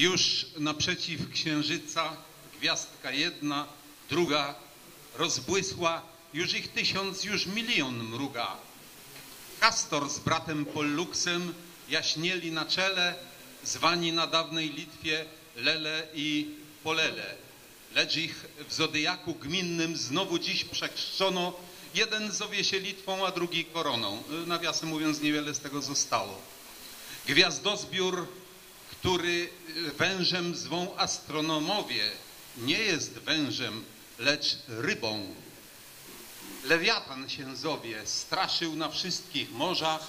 Już naprzeciw księżyca gwiazdka jedna, druga rozbłysła, już ich tysiąc, już milion mruga. Kastor z bratem Polluksem jaśnieli na czele, zwani na dawnej Litwie Lele i Polele. Lecz ich w zodiaku gminnym znowu dziś przechrzczono. Jeden zowie się Litwą, a drugi koroną. Nawiasem mówiąc, niewiele z tego zostało. Gwiazdozbiór, który wężem zwą astronomowie, nie jest wężem, lecz rybą. Lewiatan się zowie, straszył na wszystkich morzach,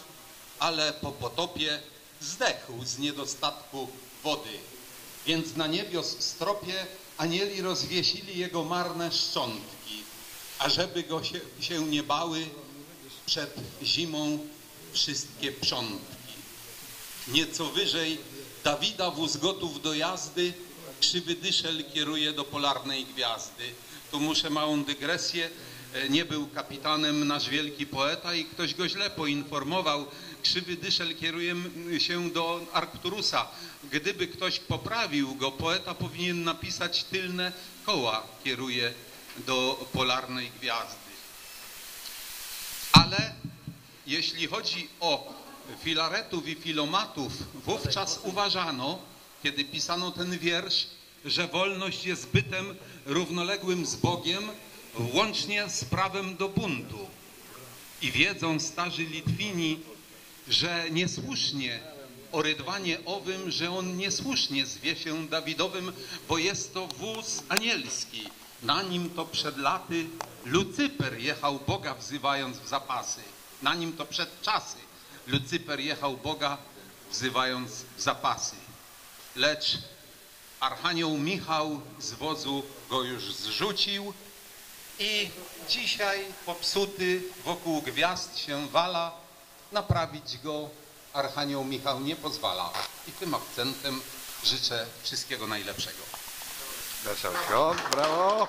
ale po potopie zdechł z niedostatku wody. Więc na niebios stropie anieli rozwiesili jego marne szczątki, ażeby go się, się nie bały przed zimą wszystkie przątki. Nieco wyżej Dawida wóz gotów do jazdy, krzywy dyszel kieruje do polarnej gwiazdy. Tu muszę małą dygresję. E, Nie był kapitanem nasz wielki poeta i ktoś go źle poinformował. Krzywy dyszel kieruje się do Arcturusa. Gdyby ktoś poprawił go, poeta powinien napisać tylne koła kieruje do polarnej gwiazdy. Ale jeśli chodzi o filaretów i filomatów, wówczas uważano, kiedy pisano ten wiersz, że wolność jest bytem równoległym z Bogiem, łącznie z prawem do buntu. I wiedzą starzy Litwini, że niesłusznie o rydwanie owym, że on niesłusznie zwie się Dawidowym, bo jest to wóz anielski. Na nim to przed laty Lucyper jechał Boga wzywając w zapasy. Na nim to przed czasy Lucyper jechał Boga wzywając zapasy. Lecz Archanioł Michał z wozu go już zrzucił i dzisiaj popsuty wokół gwiazd się wala, naprawić go Archanioł Michał nie pozwala. I tym akcentem życzę wszystkiego najlepszego. Marszałko, brawo.